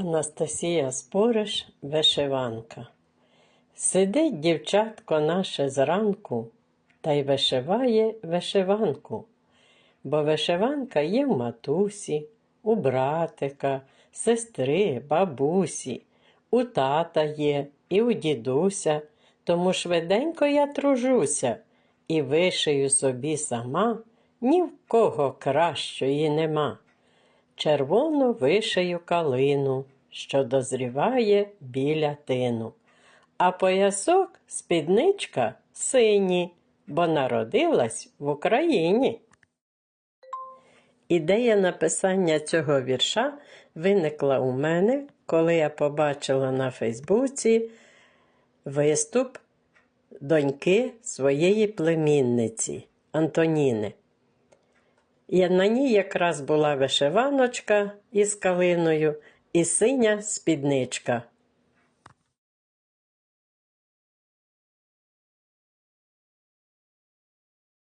Анастасія Спориш, вишиванка. Сидить дівчатко наше зранку та й вишиває вишиванку. Бо вишиванка є в матусі, у братика, сестри, бабусі, у тата є і у дідуся. Тому швиденько я тружуся і вишию собі сама, ні в кого кращої нема червону вишию калину, що дозріває біля тину, а поясок спідничка синій, бо народилась в Україні. Ідея написання цього вірша виникла у мене, коли я побачила на Фейсбуці виступ доньки своєї племінниці Антоніни. І на ній якраз була вишиваночка із калиною і синя спідничка